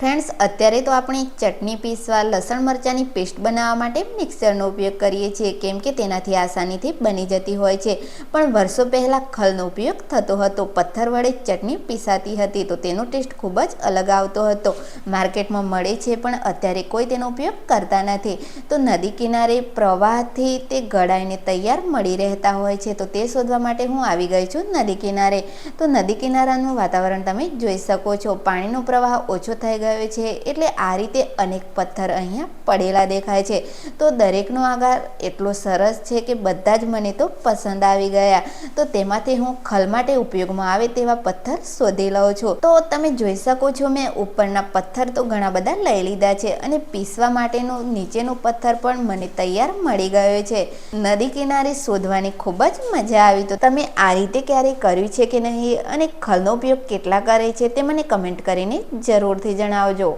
Friends, અત્યારે તો આપણે ચટણી પીસવા લસણ મરચાંની પેસ્ટ બનાવવા માટે મિક્સરનો ઉપયોગ કરીએ છીએ, કેમ કે તેનાથી આસાનીથી બની જતી હોય છે. પણ વર્ષો પહેલાં ખલનો ઉપયોગ થતો હતો. પથ્થર વડે ચટણી પીસાતી હતી તો તેનો ટેસ્ટ ખૂબ જ અલગ આવતો હતો. માર્કેટમાં મળે છે, પણ અત્યારે કોઈ તેનો ઉપયોગ કરતા નથી. તો નદી કિનારે પ્રવાહથી તે ગળાઈને તૈયાર મળી રહેતા હોય છે, તો તે શોધવા માટે હું આવી ગઈ છું નદી કિનારે. તો નદી કિનારાનું વાતાવરણ તમે જોઈ શકો છો. પાણીનો પ્રવાહ ઓછો થઈ ગયો છે. એટલે આ રીતે અનેક પથ્થર અહીંયા પડેલા દેખાય છે. તો દરેકનો આકાર એટલો સરસ છે કે બધા જ મને તો પસંદ આવી ગયા. તો તેમાંથી હું ખલ માટે ઉપયોગમાં આવે તેવા પથ્થર શોધી લઉં છું. તો તમે જોઈ શકો છો, મેં ઉપરના પથ્થર તો ઘણા બધા લઈ લીધા છે અને પીસવા માટેનું નીચેનું પથ્થર પણ મને તૈયાર મળી ગયો છે. નદી કિનારે શોધવાની ખૂબ જ મજા આવી. તો તમે આ રીતે ક્યારેય કર્યું છે કે નહીં અને ખલનો ઉપયોગ કેટલા કરે છે તે મને કમેન્ટ કરીને જરૂરથી 아 유.